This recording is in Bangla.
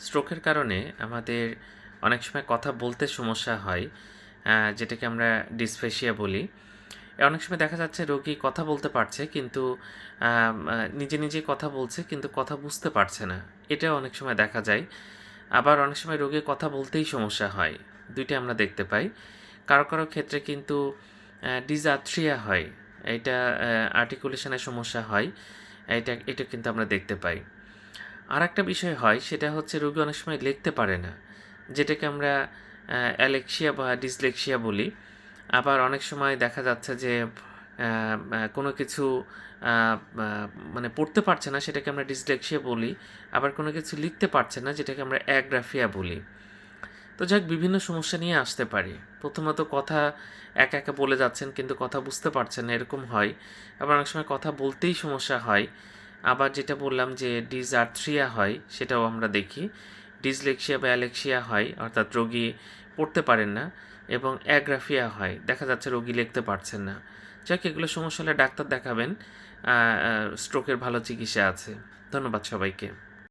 স্ট্রোকের কারণে আমাদের অনেক সময় কথা বলতে সমস্যা হয় যেটাকে আমরা ডিসফেশিয়া বলি। অনেক সময় দেখা যাচ্ছে রোগী কথা বলতে পারছে কিন্তু নিজে নিজে কথা বলছে কিন্তু কথা বুঝতে পারছে না। এটা অনেক সময় দেখা যায়। আবার অনেক সময় রোগীর কথা বলতেই সমস্যা হয়। দুইটা আমরা দেখতে পাই। কারও কারও ক্ষেত্রে কিন্তু ডিজাথ্রিয়া হয়। এটা আর্টিকুলেশনের সমস্যা হয়। এটা এটা কিন্তু আমরা দেখতে পাই। আর একটা বিষয় হয়, সেটা হচ্ছে রোগী অনেক সময় লিখতে পারে না। যেটাকে আমরা অ্যালেক্সিয়া বা ডিসলেক্সিয়া বলি। আবার অনেক সময় দেখা যাচ্ছে যে কোনো কিছু মানে পড়তে পারছে না, সেটাকে আমরা ডিসলেক্সিয়া বলি। আবার কোনো কিছু লিখতে পারছে না, যেটাকে আমরা অ্যাগ্রাফিয়া বলি। তো যাক, বিভিন্ন সমস্যা নিয়ে আসতে পারি। প্রথমত কথা একা একা বলে যাচ্ছেন, কিন্তু কথা বুঝতে পারছেন না, এরকম হয়। আবার অনেক সময় কথা বলতেই সমস্যা হয়। আবার যেটা বললাম যে ডিজ আর্থ্রিয়া হয়, সেটাও আমরা দেখি। ডিসলেক্সিয়া বা অ্যালেক্সিয়া হয়, অর্থাৎ রোগী পড়তে পারেন না এবং অ্যাগ্রাফিয়া হয়, দেখা যাচ্ছে রোগী লিখতে পারছেন না। যাক, এগুলো সমস্যা হলে ডাক্তার দেখাবেন স্ট্রোকের ভালো চিকিৎসা আছে। ধন্যবাদ সবাইকে।